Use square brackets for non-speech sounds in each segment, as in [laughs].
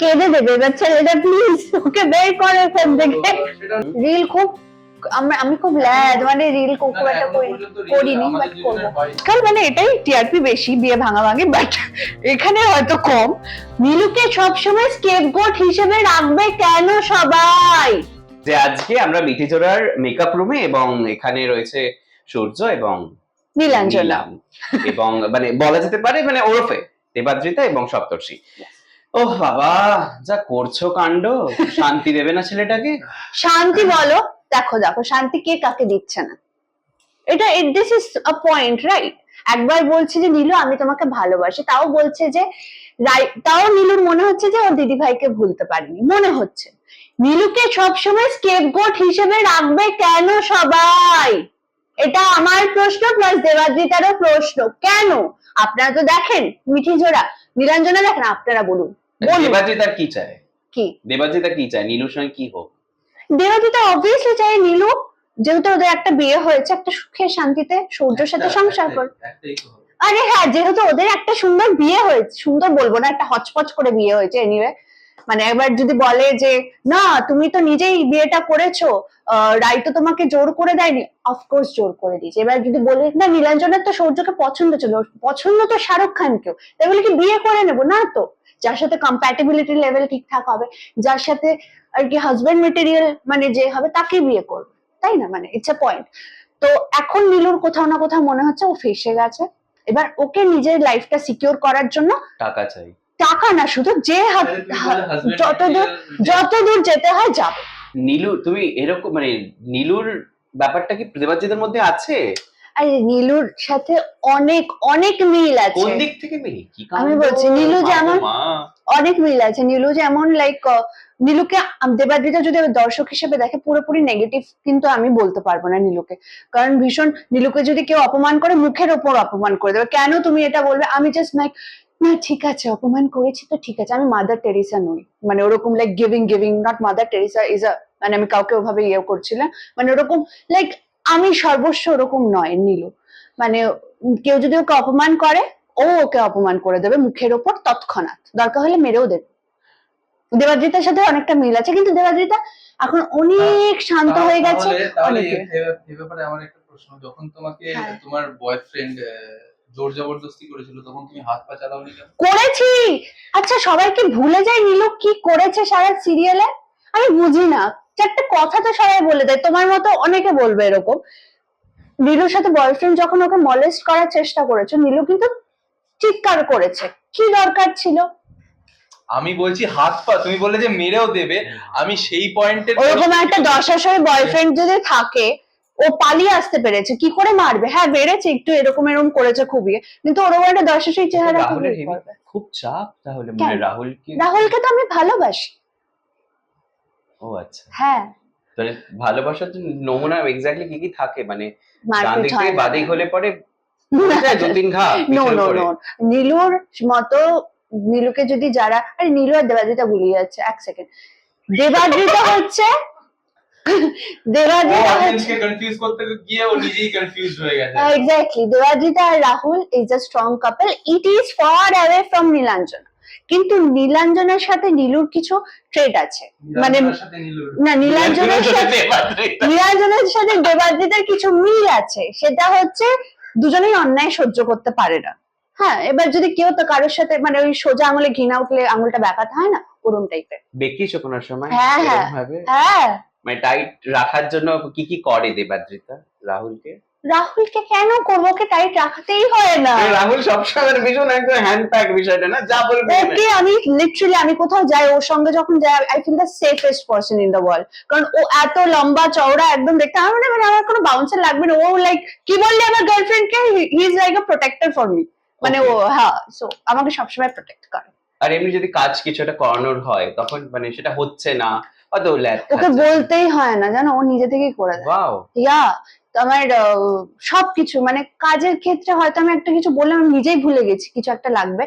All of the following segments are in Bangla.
কেঁদে দেবে। এবার ছেলেটা প্লিজ ওকে বের করে এখান থেকে রিল খুব আমরা আমি খুব ল্যাদ মানে রিল খুব খুব একটা করিনি বাট করব। কাল মানে এটাই টিআরপি বেশি বিয়ে ভাঙা ভাঙি বাট এখানে হয়তো কম। নীলুকে সবসময় স্কেপগোট হিসেবে রাখবে কেন সবাই? যে আজকে আমরা মিঠিজোড়ার মেকআপ রুমে এবং এখানে রয়েছে সূর্য এবং নীলাঞ্জনা। নীলাম। এবং মানে বলা যেতে পারে মানে ওরফে দেবাদ্রিতা এবং সপ্তর্ষি। ও বাবা, যা করছ কাণ্ড? শান্তি দেবে না ছেলেটাকে? শান্তি বলো, দেখো দেখো, শান্তি কে কাকে দিচ্ছে না? এটা it this is a point right একবার বলছে যে, নীলু, আমি তোমাকে ভালোবাসি। তাও বলছে যে তাও নীলুর মনে হচ্ছে যে, ওর দিদি ভাইকে ভুলতে পারিনি। মনে হচ্ছে। নীলুকে সবসময় স্কেপগোট হিসেবে রাখবে কেন সবাই? এটা আমার প্রশ্ন প্লাস দেবাদ্রিতারও প্রশ্ন। কেন? আপনারা তো দেখেন, মিঠি জোড়া। নীলাঞ্জনা দেখেন, আপনারা বলুন। কি চায়? কি? কি চায়? নীলুর সঙ্গে কি হোক? অবভিয়াসলি চাই নীলু যেহেতু ওদের একটা বিয়ে হয়েছে একটা সুখে শান্তিতে সূর্যের সাথে সংসার কর। আরে হ্যাঁ যেহেতু ওদের একটা সুন্দর বিয়ে হয়েছে সুন্দর বলব না একটা হচপচ করে বিয়ে হয়েছে এনিওয়ে মানে একবার যদি বলে যে না তুমি তো নিজেই বিয়েটা করেছ রাই তো তোমাকে জোর করে দেয়নি অফকোর্স জোর করে দিয়েছে। এবার যদি বলে না নীলাঞ্জনের তো সৌর্যকে পছন্দ ছিল পছন্দ তো শাহরুখ খানকেও তাই বলে কি বিয়ে করে নেব? না তো। যার সাথে কম্প্যাটিবিলিটি লেভেল ঠিকঠাক হবে যার সাথে আর কি হাজবেন্ড মেটেরিয়াল মানে যে হবে তাকে বিয়ে করবে তাই না? মানে ইটস এ পয়েন্ট তো এখন নীলুর কোথাও না কোথাও মনে হচ্ছে ও ফেসে গেছে। এবার ওকে নিজের লাইফটা সিকিউর করার জন্য টাকা চাই। টাকা না শুধু যে যতদূর যতদূর যেতে হয় যাবে। নীলু তুমি এরকম মানে নীলুর ব্যাপারটা কি দেবাদ্রিতার মধ্যে আছে? আর নীলুর সাথে অনেক অনেক মিল আছে। কোন দিক থেকে মেয়ে কি আমি বলছি, নীলু যেমন অনেক মিল আছে। নীলু যেমন লাইক নীলুকে দেবাদ্রিতা যদি দর্শক হিসেবে দেখে পুরোপুরি নেগেটিভ কিন্তু আমি বলতে পারব না নীলুকে। কারণ ভীষণ নীলুকে যদি কেউ অপমান করে মুখের ওপর অপমান করে দেবে। কেন তুমি এটা বলবে? আমি জাস্ট লাইক না ঠিক আছে অপমান করেছি তো ঠিক আছে। আমি মাদার টেরিসা নই। মানে ওরকম like giving giving not Mother Teresa is a মানে আমি কাউকে ওভাবে ইয়ে করছিলাম মানে ওরকম লাইক আমি সর্বস্ব ওরকম নয় নীলু। মানে কেউ যদি ওকে অপমান করে ও ওকে অপমান করে দেবে মুখের ওপর তৎক্ষণাৎ। দরকার হলে মেরেও দেবে। দেবাদ্রিতার সাথে অনেকটা মিল আছে কিন্তু দেবাদ্রিতা এখন অনেক শান্ত হয়ে গেছে। এ- ব্যাপারে আমার একটা প্রশ্ন। যখন তোমাকে হ্যাঁ। তোমার বয়ফ্রেন্ড জোর জবরদস্তি করেছিল তখন তুমি হাত পা চালাওনি করেছি! আচ্ছা সবাইকে ভুলে যায় নীলু? কি করেছে সারা সিরিয়ালে আমি বুঝি না চারটে কথা তো সবাই বলে দেয় তোমার মতো অনেকে বলবে এরকম। নীলুর সাথে বয়ফ্রেন্ড যখন ওকে মলেস্ট করার চেষ্টা করেছে নীলু কিন্তু চিৎকার করেছে। কি দরকার ছিল? আমি বলছি হাত পা তুমি বললে যে মেরেও দেবে আমি সেই পয়েন্টের ওরকম একটা দশাশয় বয়ফ্রেন্ড যদি থাকে ও পালিয়ে আসতে পেরেছে কি করে মারবে? হ্যাঁ বেড়েছে একটু এরকম এরকম করেছে খুবই। কিন্তু ওরকম একটা দশাশয় চেহারা? খুব চাপ তাহলে? মানে রাহুল কি রাহুলকে তো আমি ভালোবাসি। ও আচ্ছা। হ্যাঁ। মানে ভালোবাসার নমুনা এক্স্যাক্টলি কি কি থাকে? মানে ডান দিক থেকে বাদিক হলে পরে দু তিন ঘা নো নো নো নীলুর মতো নীলুকে যদি যারা আরে নীলু আর দেবাদ্রিতা ভুলিয়ে যাচ্ছে এক সেকেন্ড দেবাদ্রিতা [laughs] হচ্ছে হয়ে দেবাদ্রিতা আর Rahul is a strong couple it is far away from Nilanjana কিন্তু নীলাঞ্জনার সাথে নীলুর কিছু ট্রেড আছে। মানে নীলাঞ্জনার সাথে নীলুর। না নীলাঞ্জনার সাথে। নীলাঞ্জনের সাথে দেবাদ্রিতার কিছু মিল আছে। সেটা হচ্ছে দুজনেই অন্যায় সহ্য করতে পারে না। হ্যাঁ এবার যদি কেউ তো কারোর সাথে মানে ওই সোজা আঙুলে ঘৃণা উঠলে আঙুলটা ব্যাপাতে হয় না? ওরম টাইপের দেখিস কোনো সময়? হ্যাঁ, হ্যাঁ। হ্যাঁ। মানে টাইট রাখার জন্য কি কি করে দেবাদ্রিতা? রাহুলকে? রাহুলকে কেন করব? ওকে টাইট রাখতেই হয় না। রাহুল সবসময় ভীষণ একদম হ্যান্ড প্যাক বিষয়টা না? যা বলবে ওকে আমি লিটারালি আমি কোথাও যাই ওর সঙ্গে যখন যাই I feel the safest person in the world কারণ ও এত লম্বা চওড়া একদম দেখতে আমার মানে মানে আমার কোনো বাউন্সার লাগবে না। ও লাইক কি বললি আমার girlfriend K he is like a protector for me মানে ও হ্যাঁ সো আমাকে সবসময় প্রোটেক্ট করে। আর এমনি যদি কাজ কিছু একটা করানোর হয় তখন মানে সেটা হচ্ছে না। ওকে বলতেই হয় না জানো? ও নিজে থেকেই করে দেয়। ওয়াও ইয়া তো আমার সব কিছু মানে কাজের ক্ষেত্রে হয়তো আমি একটা কিছু বললাম আমি নিজেই ভুলে গেছি কিছু একটা লাগবে।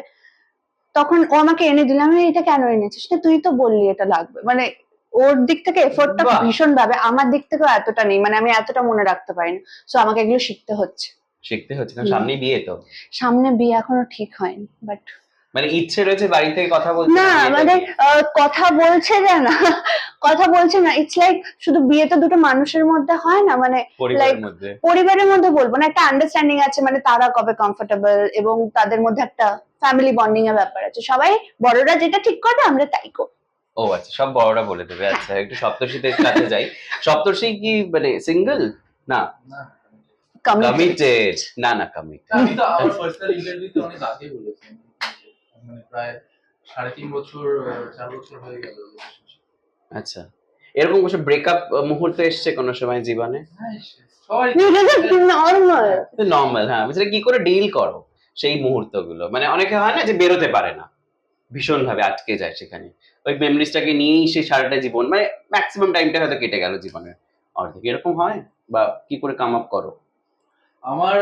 তখন ও আমাকে এনে দিলাম আমি এটা কেন এনেছিস? না তুই তো বললি এটা লাগবে। মানে ওর দিক থেকে এফোর্টটা। ভীষণ ভাবে আমার দিক থেকেও এতটা নেই মানে আমি এতটা মনে রাখতে পারি না সো আমাকে এগুলো শিখতে হচ্ছে। শিখতে হচ্ছে না সামনে বিয়ে তো। সামনে বিয়ে এখনও ঠিক হয়নি বাট মানে ইচ্ছে রয়েছে বাড়ি থেকে কথা বলতে না মানে কথা বলছে যে না কথা বলছে না ইটস লাইক শুধু বিয়ে তো দুটো মানুষের মধ্যে হয় না মানে পরিবারের মধ্যে। পরিবারের মধ্যে বলব না একটা আন্ডারস্ট্যান্ডিং আছে মানে তারা কবে কমফোর্টেবল এবং তাদের মধ্যে একটা ফ্যামিলি বন্ডিং এর ব্যাপার আছে। সবাই বড়রা যেটা ঠিক করে আমরা তাই করি ও আচ্ছা সব বড়রা বলে দেবে। আচ্ছা একটু সপ্তর্ষিতে কাছে [laughs] যাই। সপ্তর্ষি কি মানে সিঙ্গেল না। না, কমিটেড না না কমিটেড আমি তো আমার পার্সোনাল ইন্টারভিউতে অনেক আগে বলেছি। মানে প্রায় সাড়ে তিন বছর চার বছর হয়ে গেল আচ্ছা। এরকম কিছু ব্রেকআপ মুহূর্ত এসছে কোনো সময় জীবনে? হ্যাঁ, নর্মাল নর্মাল [laughs] হ্যাঁ। সেটা কি করে ডিল করো সেই মুহূর্তগুলো? মানে অনেকে হয় না যে বেরোতে পারে না। ভীষণ ভাবে আটকে যায় সেখানে। ওই মেমরিজটাকে নিয়েই সে সারাটা জীবন মানে ম্যাক্সিমাম টাইমটা হয়তো কেটে গেল জীবনের অর্ধেক এরকম হয়? বা কি করে কাম আপ করো? আমার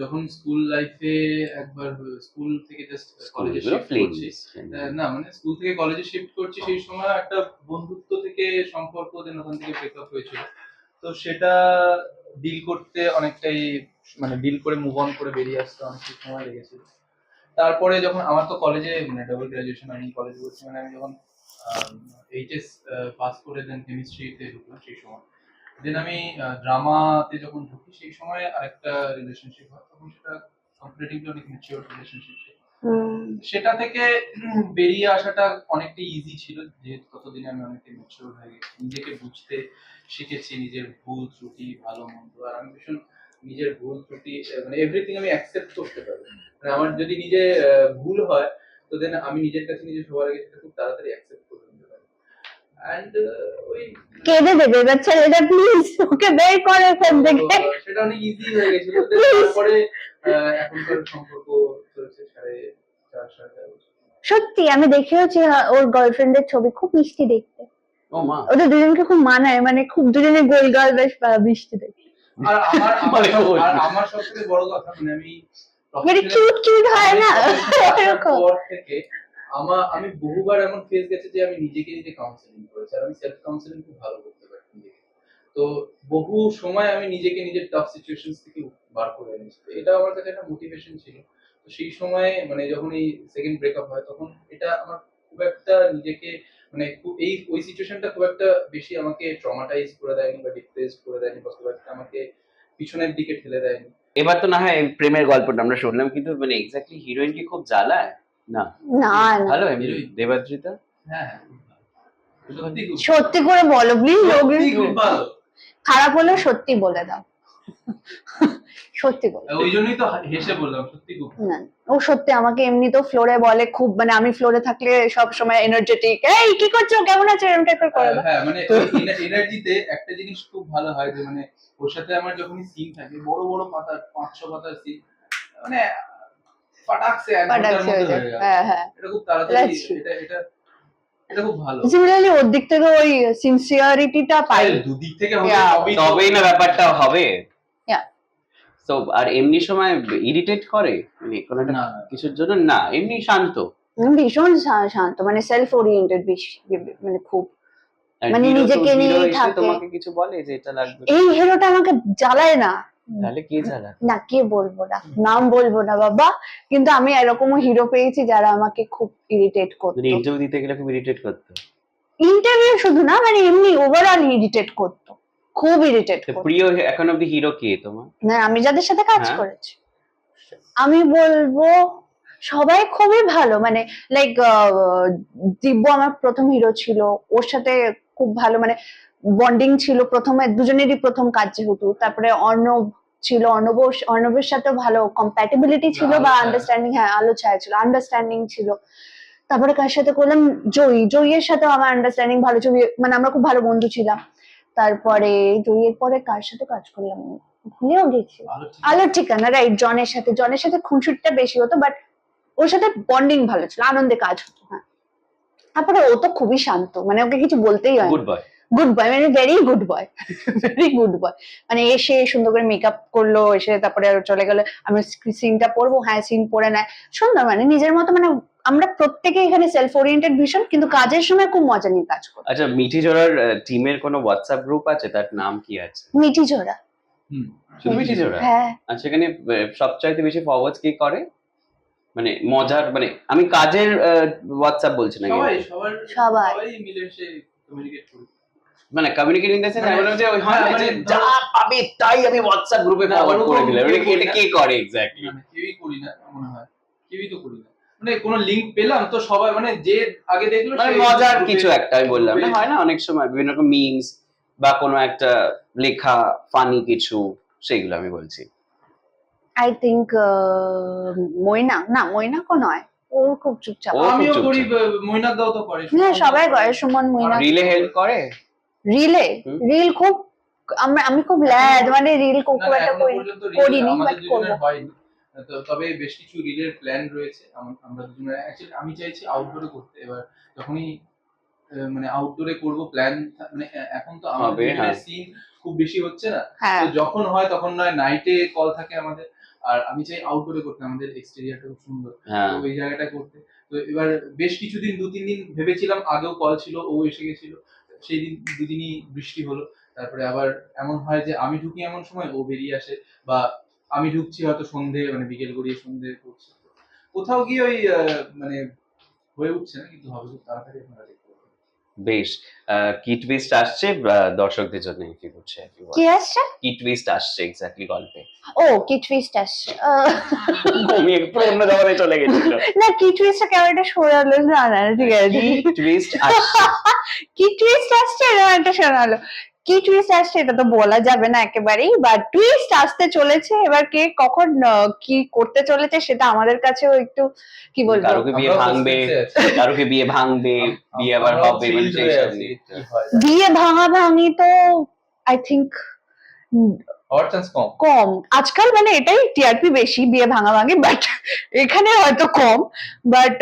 যখন স্কুল লাইফে একবার স্কুল থেকে জাস্ট কলেজে শিফট করছি না মানে স্কুল থেকে কলেজে শিফট করছি সেই সময় একটা বন্ধুত্ব থেকে সম্পর্ক দেন ওখান থেকে ব্রেকআপ হয়েছিল। তো সেটা ডিল করতে অনেকটাই মানে ডিল করে মুভ অন করে বেরিয়ে আসতে অনেকটাই সময় লেগেছিল। তারপরে যখন আমার তো কলেজে মানে ডাবল গ্রাজুয়েশন আমি কলেজে করছি মানে আমি যখন এইচএস পাস করে দেন কেমিস্ট্রিতে ঢুকলাম সেই সময়। দেন আমি ড্রামাতে যখন ঢুকি সেই সময় আরেকটা রিলেশনশিপ হয়। তখন সেটা কম্পারেটিভলি অনেক ম্যাচিওর রিলেশনশিপ সেটা থেকে বেরিয়ে আসাটা অনেকটা ইজি ছিল। যেহেতু ততদিনে আমি অনেকটা ম্যাচিওর হয়ে গেছি। নিজেকে বুঝতে শিখেছি নিজের ভুল ত্রুটি ভালো মন্দ। আর আমি ভীষণ নিজের ভুল ত্রুটি মানে এভরিথিং আমি অ্যাকসেপ্ট করতে পারি মানে আমার যদি নিজে ভুল হয় তো দেন আমি নিজের কাছে নিজে সবার আগে সেটা খুব তাড়াতাড়ি অ্যাকসেপ্ট করে নিতে পারি অ্যান্ড ওই কেঁদে দেবে এবার ছেলেটা প্লিজ ওকে বের করে এখান থেকে। সেটা অনেক ইজি হয়ে গেছিল। তারপরে এখনকার সম্পর্ক চলছে সাড়ে চার সাড়ে সত্যি আমি দেখেওছি ওর গার্লফ্রেন্ডের ছবি খুব মিষ্টি দেখতে। ওদের দুজনকে খুব মানায় মানে খুব দুজনে গোল গাল বেশ মিষ্টি দেখতে। আর আমার [laughs] আমার মানে সব- ওর- আর আমার সব থেকে বড় কথা মানে আমি মানে কিউট কিউট হয় না? [laughs] এরকম। থেকে আমার, আমি বহুবার এমন ফেস গেছে যে আমি নিজেকে নিজে কাউন্সেলিং করেছি আর আমি সেলফ কাউন্সেলিং খুব ভালো করতে পারি নিজেকে। তো বহু সময় আমি নিজেকে নিজের টাফ সিচুয়েশন থেকে বার করে এনেছি। এটা আমার কাছে একটা মোটিভেশন ছিল। তো সেই সময় মানে যখন এই সেকেন্ড ব্রেকআপ হয়, তখন এটা আমার খুব একটা নিজেকে মানে খুব, এই, ওই সিচুয়েশনটা খুব একটা বেশি আমাকে ট্রমাটাইজ করে দেয়নি বা ডিপ্রেস করে দেয়নি বা খুব একটা আমাকে পিছনের দিকে ঠেলে দেয়নি। এবার তো না হয় প্রেমের গল্পটা আমরা শুনলাম, কিন্তু মানে এক্স্যাক্টলি হিরোইন কি খুব জ্বালায়? না। না ভালো এমনি দেবাদ্রিতা? হ্যাঁ সত্যি করে বলো প্লিজ সত্যি খুব ভালো। খারাপ হলেও সত্যি বলে দাও। সত্যি বলো ওই জন্যই তো হেসে বললাম সত্যি খুব না ও সত্যি আমাকে এমনি তো ফ্লোরে বলে খুব মানে আমি ফ্লোরে থাকলে সব সময় এনার্জেটিক এই কি করছ? কেমন আছো? এরকম টাইপের করে হ্যাঁ মানে এনার্জিতে একটা জিনিস খুব ভালো হয় যে মানে ওর সাথে আমার যখনই সিন থাকে বড় বড় পাতার পাঁচশো পাতার সিন মানে ফাটাকসে এক ঘণ্টার পাঠাচ্ছে মধ্যে ওই যে হয়ে গেল হ্যাঁ হ্যাঁ। এটা খুব তাড়াতাড়ি এটা এটা এটা খুব ভালো। সিমিলারলি ওর দিক থেকে ওই সিনসিয়ারিটিটা পাই। দুদিক থেকে তবেই না ব্যাপারটা হবে। তো আর এমনি সময় ইরিটেট করে? মানে কোনো একটা কিছুর জন্য? না এমনি শান্ত। ভীষণ শান্ত। মানে সেলফ ওরিয়েন্টেড মানে খুব। মানে নিজেকে এসে থাকে। তোমাকে কিছু বলে যে এটা লাগবে? এই হিরোটা আমাকে জ্বালায় না। তাহলে কে জ্বালা না কে বলব না? নাম বলব না বাবা। কিন্তু আমি এরকমও হিরো পেয়েছি যারা আমাকে খুব ইরিটেট করতো। ইন্টারভিউ দিতে গেলে খুব ইরিটেট করতো? ইন্টারভিউ শুধু না মানে এমনি ওভারঅল ইরিটেট করতো। খুব ইরিটেট করতো। প্রিয় এখন অব্দি হিরো কে তোমার? না আমি যাদের সাথে কাজ হ্যাঁ। করেছি। আমি বলব সবাই খুবই ভালো। মানে লাইক দিব্য আমার প্রথম হিরো ছিল। ওর সাথে খুব ভালো মানে বন্ডিং ছিল প্রথমে দুজনেরই প্রথম কাজ যেহেতু তারপরে অর্ণব ছিল অর্ণব অর্ণবের সাথে ভালো কম্প্যাটিবিলিটি ছিল বা আন্ডারস্ট্যান্ডিং হ্যাঁ আলো ছায়া ছিল আন্ডারস্ট্যান্ডিং ছিল। তারপরে কার সাথে করলাম? জয়ী। জয়ীর সাথেও আমার আন্ডারস্ট্যান্ডিং ভালো ছিল। মানে আমরা খুব ভালো বন্ধু ছিলাম। তারপরে জয়ীর পরে কার সাথে কাজ করলাম? ভুলেও গেছি। আলোর ঠিকানা। রাইট জনের সাথে। জনের সাথে খুনসুটিটা বেশি হতো বাট ওর সাথে বন্ডিং ভালো ছিল আনন্দে কাজ হতো হ্যাঁ। তারপরে ও তো খুবই শান্ত মানে ওকে কিছু বলতেই হয় গুড বয় গুড বয় মানে very good boy very good boy মানে এসে সুন্দর করে মেকআপ করল এসে তারপরে চলে গেলো। আমি সিনটা পরবো হ্যাঁ সিন পরে নেয়। সুন্দর মানে নিজের মতো মানে আমরা প্রত্যেকে এখানে সেলফ ওরিয়েন্টেড ভীষণ কিন্তু কাজের সময় খুব মজা নিয়ে কাজ করি। আচ্ছা মিঠি জোড়ার টিমের কোনো হোয়াটসঅ্যাপ গ্রুপ আছে? তার নাম কি আছে? মিটি ঝোড়া হুম। শুধু মিঠি জোড়া? হ্যাঁ। আর সেখানে আহ, সবচাইতে বেশি ফরওয়ার্ড কি করে? মানে মজার মানে আমি কাজের হোয়াটসঅ্যাপ বলছি না সবাই সবাই। সবাই মিলেমিশে কমিউনিকেট করি। মানে কমিউনিকেটিং দ্য সেন্স মানে- আমি যে হয় না যে মানে যা পাবে তাই আমি হোয়াটসঅ্যাপ গ্রুপে ফরওয়ার্ড করে দিলাম। এটা কি- এটা। কে করে? এক্স্যাক্টলি মানে কেউই করি না মনে হয়। কেউই তো করি না। মানে কোনো লিংক পেলাম তো সবাই মানে যে আগে দেখল মানে মজার কিছু একটা আমি বললাম। না হয় না অনেক সময় বিভিন্ন রকম মিমস বা কোনো একটা লেখা ফানি কিছু সেইগুলো আমি বলছি। আই থিংক মইনা না ময়না কো নয় ও খুব চুপচাপ। আমিও করি মৈনাক দাও তো করে হ্যাঁ সবাই করে। সুমন মইনা রিলে হেল্প করে? রিলে রিল খুব আমি আমি খুব ল্যাদ মানে রিল খুব একটা করি করিনি, but করব। তো- তবে বেশ কিছু রিলের প্ল্যান রয়েছে আমরা দুজনে অ্যাকচুয়ালি আমি চাইছি আউটডোরে করতে এবার যখনই মানে আউটডোরে করব প্ল্যান মানে এখন তো আমাদের হ্যাঁ। সিন খুব বেশি হচ্ছে না। হ্যাঁ। তো যখন হয় তখন নয় নাইটে কল থাকে আমাদের আর আমি চাই আউটডোরে করতে আমাদের এক্সটেরিয়ারটা খুব সুন্দর। হ্যাঁ। তো ওই জায়গাটা করতে। তো এবার বেশ কিছুদিন দু তিন দিন ভেবেছিলাম আগেও কল ছিল ও এসে গেছিল। সেই দিন দুদিনই বৃষ্টি হলো, তারপরে আবার এমন হয় যে আমি ঢুকি এমন সময় ও বেরিয়ে আসে বা আমি ঢুকছি হয়তো সন্ধে মানে বিকেল গড়িয়ে সন্ধে করছি। কোথাও গিয়ে ওই মানে হয়ে উঠছে না, কিন্তু হবে খুব তাড়াতাড়ি আপনারা বেশ কি টুইস্ট আসছে দর্শকদের জন্য কি করছে কি আসছে? কি টুইস্ট আসছে এক্স্যাক্টলি গল্পে। ও কি টুইস্ট আসছে। আমি ঘুমিয়ে পুরো অন্য জগতে চলে গেছিল। না কি টুইস্টটা কেমন একটা শোনালো না না ঠিক আছে। টুইস্ট আসছে। [laughs] কি টুইস্ট আসছে এটা একটা শোনালো। কি টুইস্ট আসছে এটা তো বলা যাবে না একেবারেই বা টুইস্ট আসতে চলেছে এবার কে কখন কি করতে চলেছে সেটা আমাদের কাছেও একটু কি বলব? কারোকে বিয়ে ভাঙবে কারোকে বিয়ে ভাঙবে বিয়ে আবার হবে মানে বিয়ে ভাঙা ভাঙি তো আই কম। কম। আজকাল মানে এটাই টিআরপি বেশি বিয়ে ভাঙা ভাঙি বাট এখানে হয়তো কম বাট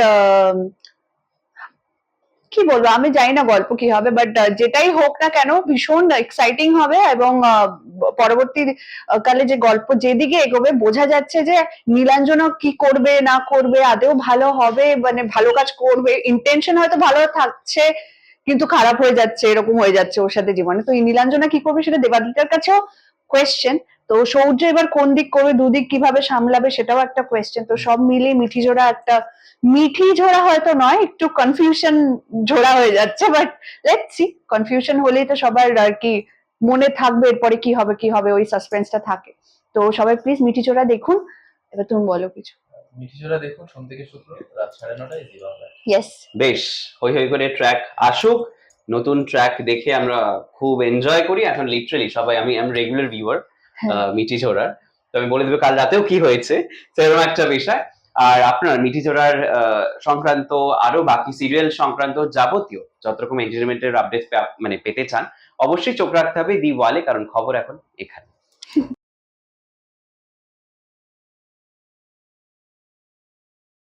কি বলব, আমি জানি না গল্প কি হবে বাট যেটাই হোক না কেন, ভীষণ এক্সাইটিং হবে এবং পরবর্তী কালে যে গল্প যেদিকে এগোবে, বোঝা যাচ্ছে যে নীলাঞ্জনা কি করবে, না করবে, আদেও ভালো হবে মানে ভালো কাজ করবে ইন্টেনশন হয়তো ভালো থাকছে, কিন্তু খারাপ হয়ে যাচ্ছে, এরকম হয়ে যাচ্ছে ওর সাথে জীবনে। তো এই নীলাঞ্জনা কি করবে সেটা দেবাদিতার কাছেও কোয়েশ্চেন তো সৌর্য এবার কোন দিক করবে দুদিক কীভাবে সামলাবে সেটাও একটা কোয়েশ্চেন তো সব মিলিয়ে মিঠি জোড়া একটা মিঠি ঝোড়া হয়তো নয় একটু কনফিউশন ঝোড়া হয়ে যাচ্ছে বাট লেটস সি কনফিউশন হলেই তো সবার আর কি মনে থাকবে এরপরে কি হবে কি হবে ওই সাসপেন্সটা থাকে। তো সবাই প্লিজ মিঠি জোড়া দেখুন। এবার তুমি বলো কিছু। মিঠিজোড়া দেখুন সোম থেকে শুক্র রাত সাড়ে নটায় জি ইয়েস বেশ হই হই করে ট্র্যাক আসুক। নতুন ট্র্যাক দেখে আমরা খুব এনজয় করি। এখন লিটারালি সবাই আমি আমি রেগুলার ভিউয়ার হ্যাঁ। মিঠি ঝোড়ার তো আমি বলে দেবো কাল রাতেও কি হয়েছে। সেরকম একটা বিষয়। আর আপনার মিঠি ঝোড়ার আহ, সংক্রান্ত আরও বাকি সিরিয়াল সংক্রান্ত যাবতীয় যত রকম এন্টারটেনমেন্টের আপডেট মানে পেতে চান অবশ্যই চোখ রাখতে হবে দি ওয়ালে কারণ খবর এখন এখানে।